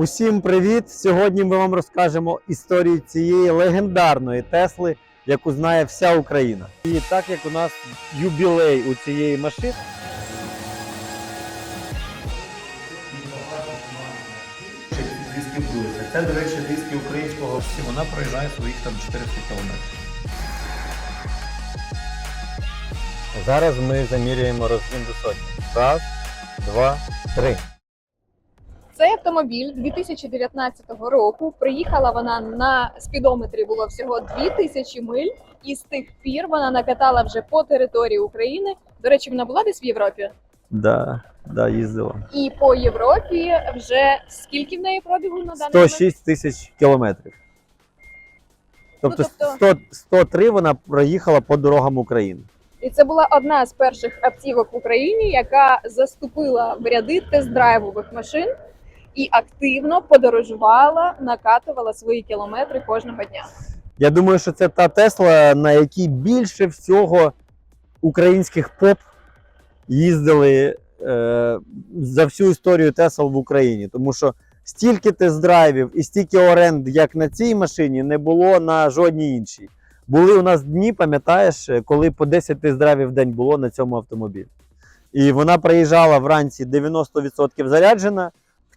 Усім привіт! Сьогодні ми вам розкажемо історію цієї легендарної Тесли, яку знає вся Україна. І так як у нас юбілей у цієї машини, диски. Це, до речі, диски українського всі. Вона проїжджає своїх там 400 кілометрів. зараз ми замірюємо розгін до сотні. Раз, два, три. Цей автомобіль 2019 року. Приїхала вона на спідометрі було всього 2000 миль, і з тих пір вона накатала вже по території України. До речі, вона була десь в Європі. Да, да, їздила. І по Європі вже скільки в неї пробігу на даний 106 тисяч кілометрів. Тобто, Ну, тобто- 100, 103 вона проїхала по дорогам України. І це була одна з перших автівок в Україні, яка заступила в ряди тест-драйвових машин і активно подорожувала, накатувала свої кілометри кожного дня. Я думаю, що це та Тесла, на якій більше всього українських поп їздили е, за всю історію Тесл в Україні. Тому що стільки тест-драйвів і стільки оренд, як на цій машині, не було на жодній іншій. Були у нас дні, пам'ятаєш, коли по 10 тест-драйвів в день було на цьому автомобілі. І вона приїжджала вранці 90% заряджена,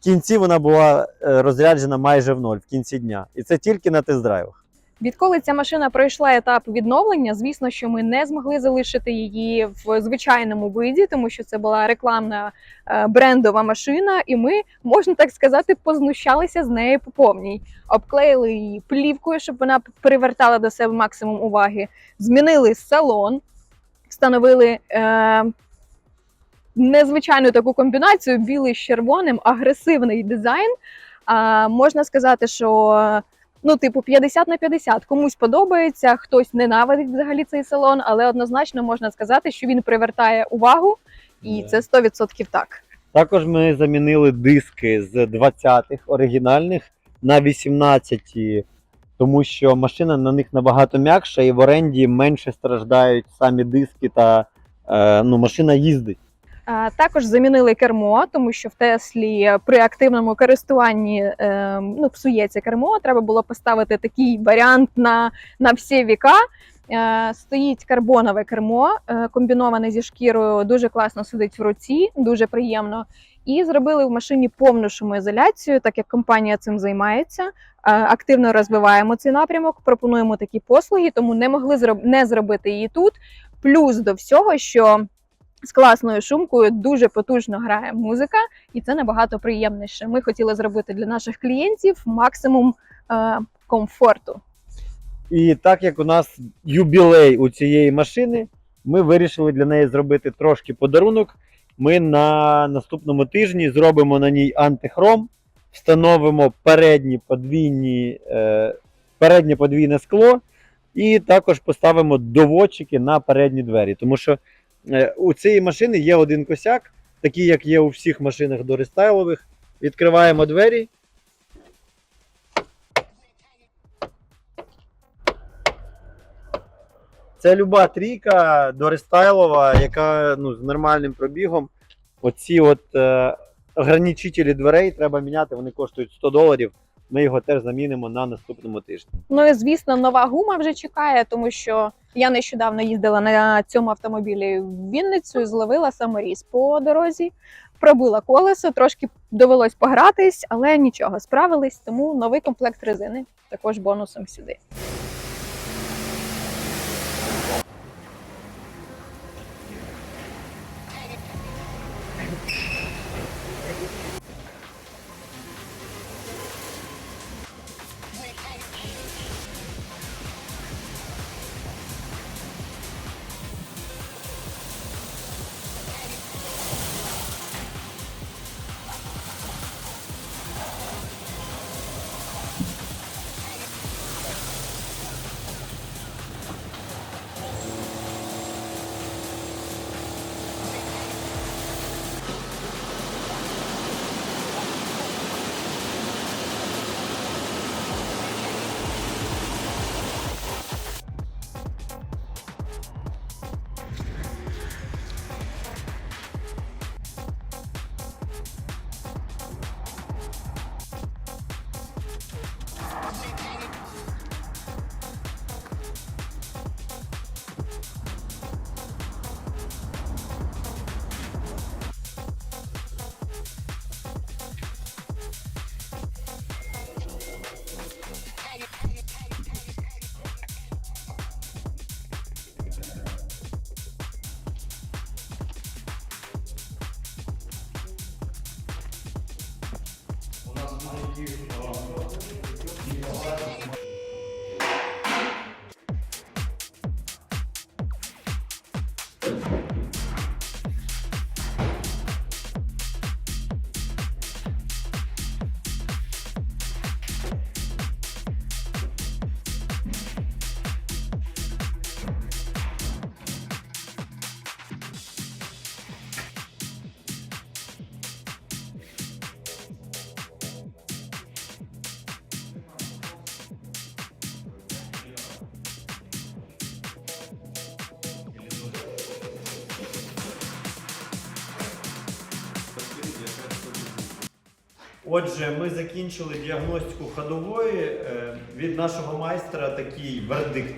кінці вона була е, розряджена майже в ноль в кінці дня. І це тільки на тест-драйвах. Відколи ця машина пройшла етап відновлення, звісно, що ми не змогли залишити її в звичайному виді, тому що це була рекламна е, брендова машина, і ми, можна так сказати, познущалися з неї по повній. Обклеїли її плівкою, щоб вона привертала до себе максимум уваги. Змінили салон, встановили е, незвичайну таку комбінацію білий з червоним, агресивний дизайн. А, можна сказати, що ну, типу, 50 на 50. Комусь подобається, хтось ненавидить взагалі цей салон, але однозначно можна сказати, що він привертає увагу, і це 100% так. Також ми замінили диски з 20-х оригінальних на 18-ті, тому що машина на них набагато м'якша і в оренді менше страждають самі диски та е, ну, машина їздить. Також замінили кермо, тому що в Теслі при активному користуванні е, ну, псується кермо. Треба було поставити такий варіант на, на всі віка. Е, Стоїть карбонове кермо, е, комбіноване зі шкірою, дуже класно сидить в руці, дуже приємно. І зробили в машині повну шумоізоляцію, так як компанія цим займається. Е, Активно розвиваємо цей напрямок, пропонуємо такі послуги, тому не могли не зробити її тут. Плюс до всього, що з класною шумкою дуже потужно грає музика, і це набагато приємніше. Ми хотіли зробити для наших клієнтів максимум е, комфорту. І так як у нас юбілей у цієї машини, ми вирішили для неї зробити трошки подарунок. Ми на наступному тижні зробимо на ній антихром, встановимо передні подвійні, е, переднє подвійне скло і також поставимо доводчики на передні двері. Тому що у цієї машини є один косяк, такий, як є у всіх машинах дорестайлових. Відкриваємо двері. Це люба трійка дорестайлова, яка ну, з нормальним пробігом. Оці от е, ограничителі дверей треба міняти, вони коштують 100 доларів. Ми його теж замінимо на наступному тижні. Ну і звісно, нова гума вже чекає, тому що я нещодавно їздила на цьому автомобілі в Вінницю зловила саморіз по дорозі, пробила колесо, трошки довелось погратись, але нічого, справились. Тому новий комплект резини також бонусом сюди. Thank you. Отже, ми закінчили діагностику ходової. Е, Від нашого майстра такий вердикт,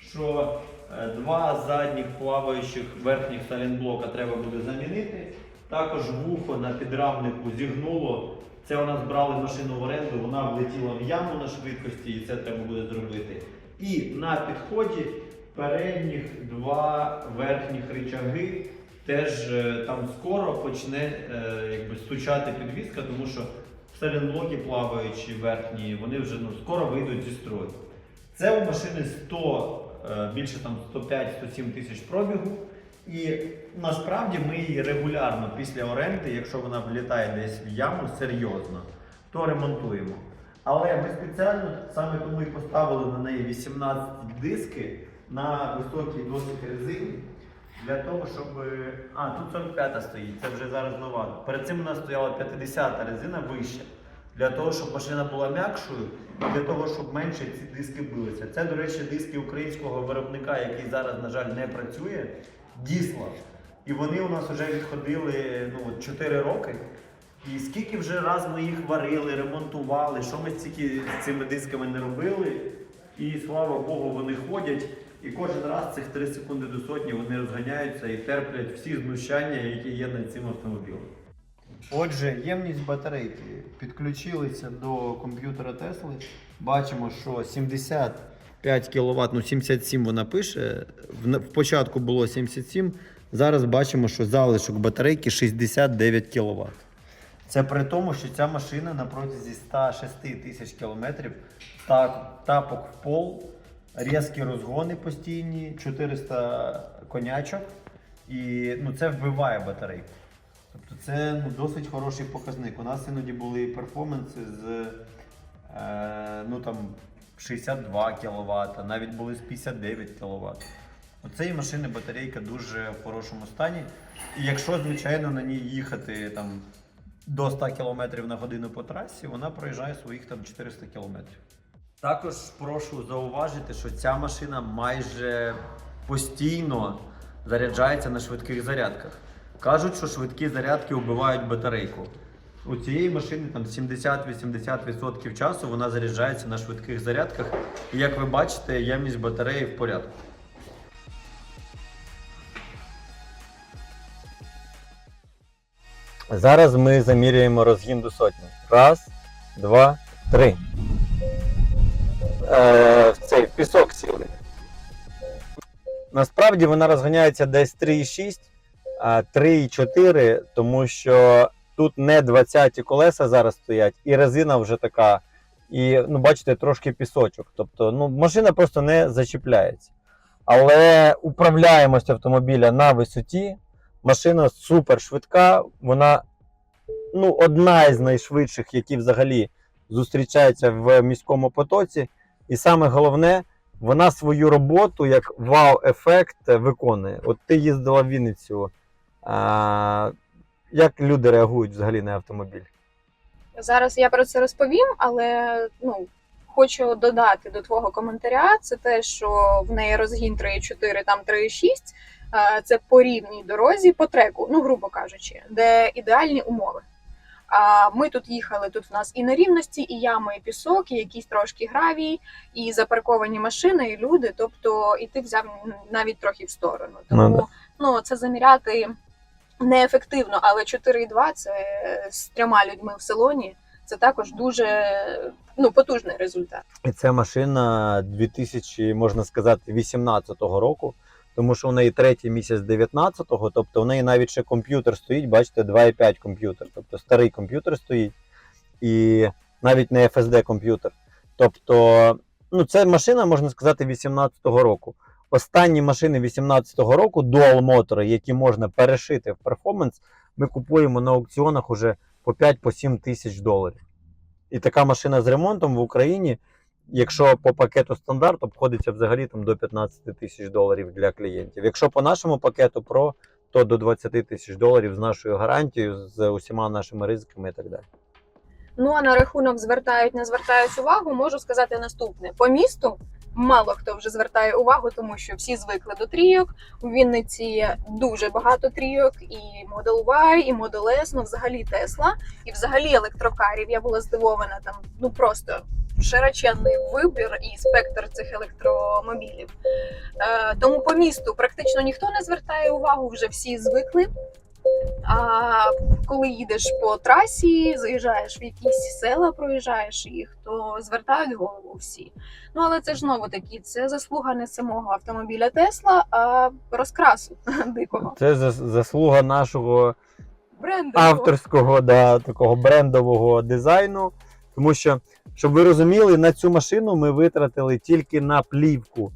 що е, два задніх плаваючих верхніх салінблока треба буде замінити. Також вухо на підрамнику зігнуло. Це у нас брали машину в оренду, вона влетіла в яму на швидкості, і це треба буде зробити. І на підході передніх два верхніх рычаги теж е, там скоро почне якби, стучати підвіска, тому що салінблоки плаваючі верхні, вони вже ну, скоро вийдуть зі строю. Це у машини 100, е, більше там 105-107 тисяч пробігу. І насправді ми її регулярно після оренди, якщо вона влітає десь в яму серйозно, то ремонтуємо. Але ми спеціально саме тому і поставили на неї 18 диски на високій досить резині. Для того, щоб. А, тут 45-та стоїть, це вже зараз нова. Перед цим у нас стояла 50-та резина вища. Для того, щоб машина була м'якшою, для того, щоб менше ці диски билися. Це, до речі, диски українського виробника, який зараз, на жаль, не працює. Дісла. І вони у нас вже відходили ну, 4 роки. І скільки вже раз ми їх варили, ремонтували, що ми стільки з цими дисками не робили. І слава Богу, вони ходять. І кожен раз цих 3 секунди до сотні вони розганяються і терплять всі знущання, які є над цим автомобілем. Отже, ємність батарейки підключилися до комп'ютера Тесли. Бачимо, що 75 кВт, ну 77 вона пише. В, початку було 77. Зараз бачимо, що залишок батарейки 69 кВт. Це при тому, що ця машина на протязі 106 тисяч кілометрів тапок в пол, різкі розгони постійні, 400 конячок. І ну, це вбиває батарейку. Тобто це ну, досить хороший показник. У нас іноді були перформанси з е, ну, там, 62 кВт, навіть були з 59 кВт. У цієї машини батарейка дуже в хорошому стані. І якщо, звичайно, на ній їхати там, до 100 км на годину по трасі, вона проїжджає своїх там 400 км. Також прошу зауважити, що ця машина майже постійно заряджається на швидких зарядках. Кажуть, що швидкі зарядки вбивають батарейку. У цієї машини там 70-80% часу вона заряджається на швидких зарядках. І як ви бачите, ємність батареї в порядку. Зараз ми заміряємо розгін до сотні. Раз, два, три. Е, в цей пісок сіли. Насправді вона розганяється десь 3,6, а 3,4, тому що тут не 20 колеса зараз стоять, і резина вже така. І ну, бачите, трошки пісочок. Тобто ну, машина просто не зачіпляється. Але управляємость автомобіля на висоті. Машина супер швидка, вона ну, одна із найшвидших, які взагалі зустрічаються в міському потоці. І саме головне, вона свою роботу як вау-ефект виконує. От ти їздила в Вінницю. А, як люди реагують взагалі на автомобіль? Зараз я про це розповім, але ну хочу додати до твого коментаря. Це те, що в неї розгін 3,4, там 3,6. е, Це по рівній дорозі по треку, ну грубо кажучи, де ідеальні умови. А ми тут їхали. Тут в нас і нерівності, і ями, і пісок, і якісь трошки гравій, і запарковані машини, і люди. Тобто, і ти взяв навіть трохи в сторону. Тому Ну, да. ну це заміряти неефективно, але 4,2 це з трьома людьми в салоні. Це також дуже ну, потужний результат. І це машина 2000, можна сказати, 18 року, тому що у неї третій місяць 19-го, тобто у неї навіть ще комп'ютер стоїть, бачите, 2,5 комп'ютер, тобто старий комп'ютер стоїть. І навіть не FSD комп'ютер. Тобто, ну, це машина, можна сказати, 18-го року. Останні машини 18-го року, дуал мотори, які можна перешити в перформанс, ми купуємо на аукціонах уже по 5-7 тисяч доларів. І така машина з ремонтом в Україні, якщо по пакету стандарт, обходиться взагалі там до 15 тисяч доларів для клієнтів. Якщо по нашому пакету Pro, то до 20 тисяч доларів з нашою гарантією, з усіма нашими ризиками і так далі. Ну а на рахунок звертають, не звертають увагу, можу сказати наступне: по місту мало хто вже звертає увагу, тому що всі звикли до трійок. У Вінниці дуже багато трійок, і Model Y, і Model S, ну взагалі Тесла, і взагалі електрокарів. Я була здивована там, ну просто. Широченний вибір і спектр цих електромобілів. Е, тому по місту практично ніхто не звертає увагу, вже всі звикли. А коли їдеш по трасі, заїжджаєш в якісь села, проїжджаєш їх, то звертають голову всі. Ну але це ж знову таки, це заслуга не самого автомобіля Тесла, а розкрасу дикого Це заслуга нашого бренду. авторського да, такого брендового дизайну. Тому що, щоб ви розуміли, на цю машину ми витратили тільки на плівку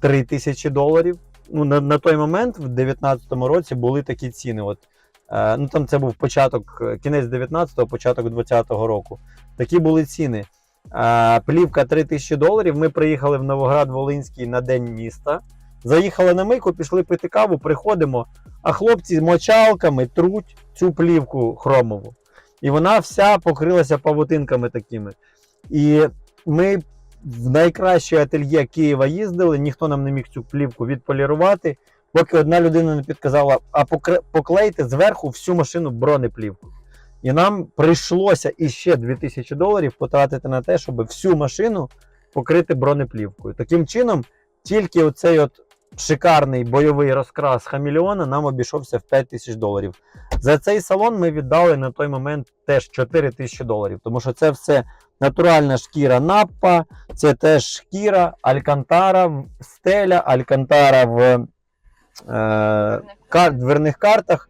3 тисячі доларів. Ну, на, на той момент, в 2019 році, були такі ціни. От, ну, там це був початок, е, кінець 19-го, початок 20-го року. Такі були ціни. Е, плівка 3 тисячі доларів. Ми приїхали в Новоград-Волинський на день міста. Заїхали на мийку, пішли пити каву, приходимо, а хлопці з мочалками труть цю плівку хромову. І вона вся покрилася павутинками такими. І ми в найкраще ательє Києва їздили, ніхто нам не міг цю плівку відполірувати, поки одна людина не підказала, а поклейте зверху всю машину бронеплівку. І нам прийшлося іще 2000 доларів потратити на те, щоб всю машину покрити бронеплівкою. Таким чином, тільки оцей от шикарний бойовий розкрас хамільйона нам обійшовся в 5 тисяч доларів. За цей салон ми віддали на той момент теж 4 тисячі доларів, тому що це все натуральна шкіра наппа, це теж шкіра, алькантара, стеля, алькантара в е, кар, дверних картах.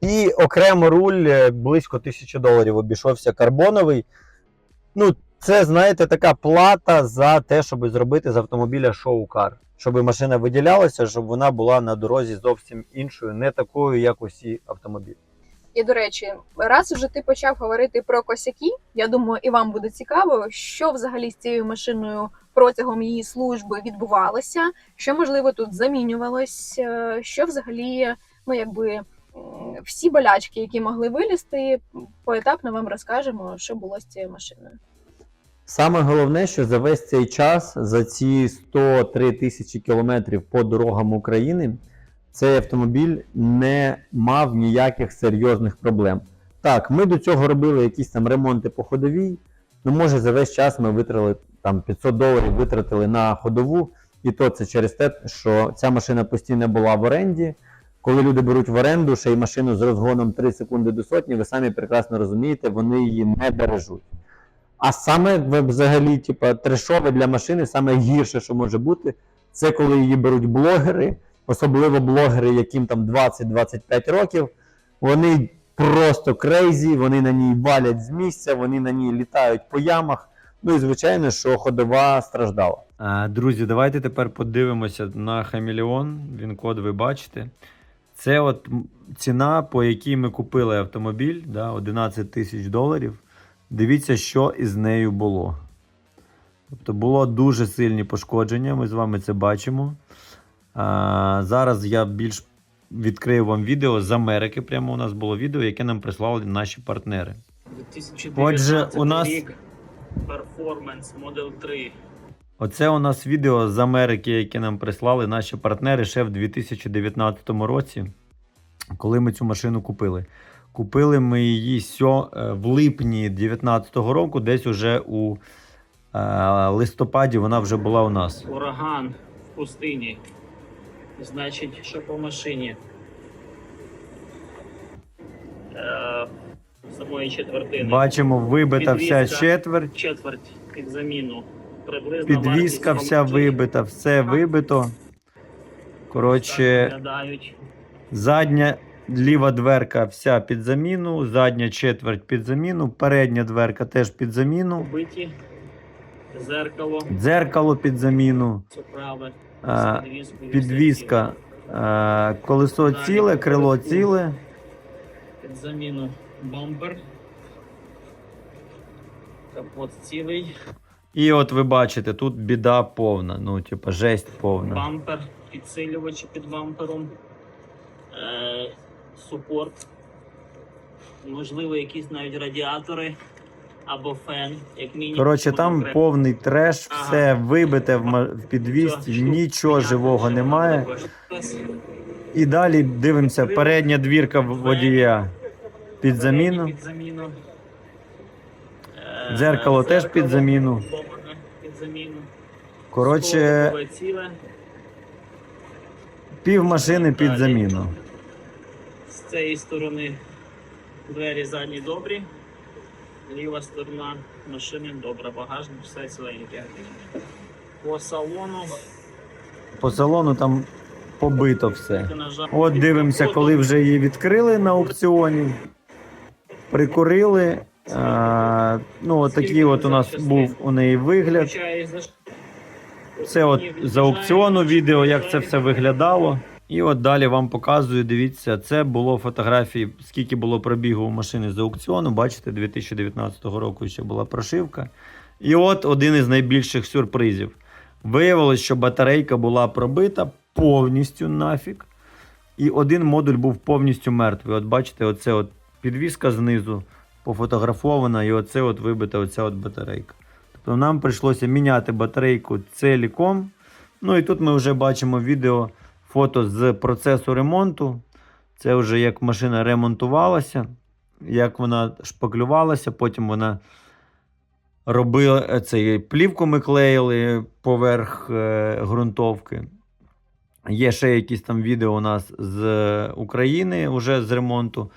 І окремо руль е, близько тисячі доларів обійшовся карбоновий. Ну, це, знаєте, така плата за те, щоб зробити з автомобіля шоу-кар. Щоб машина виділялася, щоб вона була на дорозі зовсім іншою, не такою, як усі автомобілі. І до речі, раз вже ти почав говорити про косяки, я думаю, і вам буде цікаво, що взагалі з цією машиною протягом її служби відбувалося, що можливо тут замінювалось, е, що взагалі, ну якби всі болячки, які могли вилізти, поетапно вам розкажемо, що було з цією машиною. Саме головне, що за весь цей час, за ці 103 тисячі кілометрів по дорогам України, цей автомобіль не мав ніяких серйозних проблем. Так, ми до цього робили якісь там ремонти по ходовій. Ну, може, за весь час ми витратили там 500 доларів витратили на ходову, і то це через те, що ця машина постійно була в оренді. Коли люди беруть в оренду ще й машину з розгоном 3 секунди до сотні, ви самі прекрасно розумієте, вони її не бережуть. А саме взагалі, типа, трешове для машини, саме гірше, що може бути, це коли її беруть блогери, особливо блогери, яким там 20-25 років. Вони просто крейзі, вони на ній валять з місця, вони на ній літають по ямах. Ну і звичайно, що ходова страждала. Друзі, давайте тепер подивимося на Хамелеон. Він код ви бачите. Це от ціна, по якій ми купили автомобіль, да, 11 тисяч доларів. Дивіться, що із нею було. Тобто було дуже сильні пошкодження, ми з вами це бачимо. А, зараз я більш відкрию вам відео з Америки. Прямо у нас було відео, яке нам прислали наші партнери. Отже, у нас- рік Performance Model 3. Оце у нас відео з Америки, яке нам прислали наші партнери ще в 2019 році, коли ми цю машину купили. Купили ми її сьо, е, в липні 2019 року, десь уже у е, листопаді вона вже була у нас. Ураган в пустині. Значить, що по машині? Е, самої четвертини. Бачимо, вибита вся Підвізка. четверть, Четверть під заміну. Приблизно підвіска вартість вся автомобіля. вибита, все вибито. Коротше, виглядають. задня Ліва дверка вся під заміну, задня четверть під заміну, передня дверка теж під заміну, Биті, зеркало, дзеркало під заміну, це праве, а, з підвіскою, підвіска, а, колесо ціле, крило ціле. Під заміну бампер. Капот цілий, І от ви бачите, тут біда повна, ну, типа, жесть повна. бампер, підсилювачі під бампером, е, супорт, можливо, якісь навіть радіатори або фен, як мінімум. Коротше, там Окремо. повний треш, Ага. все вибите в ма- в підвісці, Всьо, нічого штук живого 15 немає. також. І далі дивимося, передня двірка в- водія під заміну. Під заміну. Е, Дзеркало теж під заміну. Коротше, пів машини під заміну. З цієї сторони двері задні добрі. Ліва сторона машини добра, багажник, все ціленьке. По салону. По салону там побито все. От дивимося, коли вже її відкрили на аукціоні. Прикурили. А, ну, от такий от у нас був у неї вигляд. Це от з аукціону відео, як це все виглядало. І от далі вам показую, дивіться, це було фотографії, скільки було пробігу у машини з аукціону. Бачите, 2019 року ще була прошивка. І от один із найбільших сюрпризів. Виявилось, що батарейка була пробита повністю нафіг. І один модуль був повністю мертвий. От бачите, оце от підвіска знизу пофотографована, і оце от вибита оця от батарейка. Тобто нам прийшлося міняти батарейку ціліком. Ну і тут ми вже бачимо відео, фото з процесу ремонту. Це вже як машина ремонтувалася, як вона шпаклювалася, потім вона робила е, цей плівку ми клеїли поверх е, ґрунтовки. Є ще якісь там відео у нас з України вже з ремонту.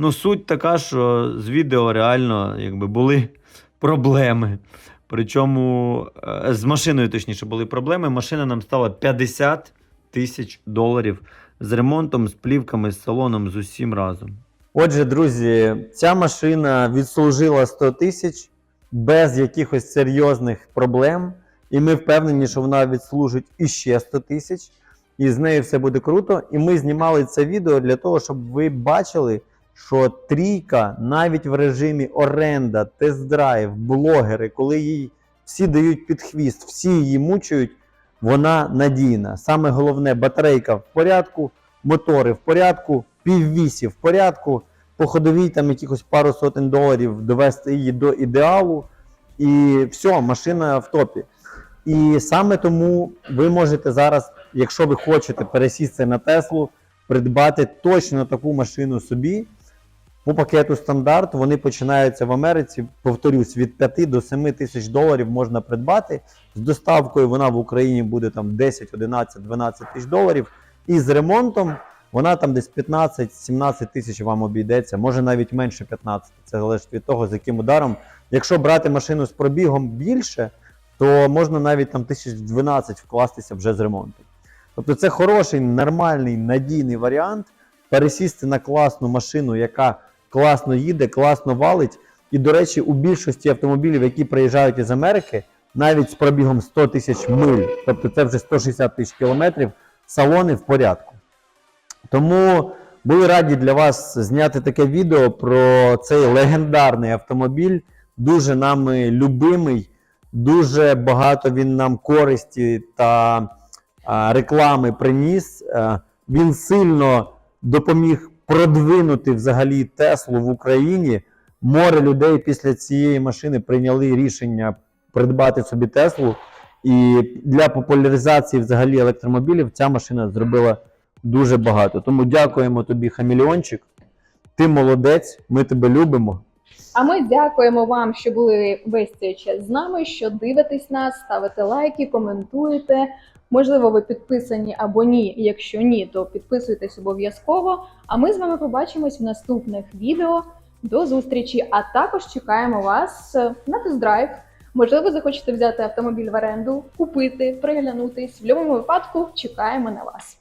Ну, суть така, що з відео реально якби, були проблеми. Причому е, з машиною, точніше, були проблеми. Машина нам стала 50 тисяч доларів з ремонтом, з плівками, з салоном, з усім разом. Отже, друзі, ця машина відслужила 100 тисяч без якихось серйозних проблем. І ми впевнені, що вона відслужить іще 100 тисяч, і з нею все буде круто. І ми знімали це відео для того, щоб ви бачили, що трійка навіть в режимі оренда, тест-драйв, блогери, коли їй всі дають під хвіст, всі її мучають, вона надійна. Саме головне, батарейка в порядку, мотори в порядку, піввісі в порядку, по ходовій там якихось пару сотень доларів довести її до ідеалу. І все, машина в топі. І саме тому ви можете зараз, якщо ви хочете пересісти на Теслу, придбати точно таку машину собі. По пакету стандарт вони починаються в Америці, повторюсь, від 5 до 7 тисяч доларів можна придбати. З доставкою вона в Україні буде там 10, 11, 12 тисяч доларів. І з ремонтом вона там десь 15-17 тисяч вам обійдеться, може навіть менше 15. Це залежить від того, з яким ударом. Якщо брати машину з пробігом більше, то можна навіть там 1012 вкластися вже з ремонтом. Тобто це хороший, нормальний, надійний варіант пересісти на класну машину, яка класно їде, класно валить. І, до речі, у більшості автомобілів, які приїжджають із Америки, навіть з пробігом 100 тисяч миль, тобто це вже 160 тисяч кілометрів, салони в порядку. Тому були раді для вас зняти таке відео про цей легендарний автомобіль, дуже нами любимий, дуже багато він нам користі та реклами приніс. Е, Він сильно допоміг продвинути взагалі Теслу в Україні. Море людей після цієї машини прийняли рішення придбати собі Теслу. І для популяризації взагалі електромобілів ця машина зробила дуже багато. Тому дякуємо тобі, Хамільончик. Ти молодець, ми тебе любимо. А ми дякуємо вам, що були весь цей час з нами, що дивитесь нас, ставите лайки, коментуєте. Можливо, ви підписані або ні. Якщо ні, то підписуйтесь обов'язково. А ми з вами побачимось в наступних відео. До зустрічі! А також чекаємо вас е, на тест-драйв. Можливо, захочете взяти автомобіль в оренду, купити, приглянутись. В будь-якому випадку чекаємо на вас.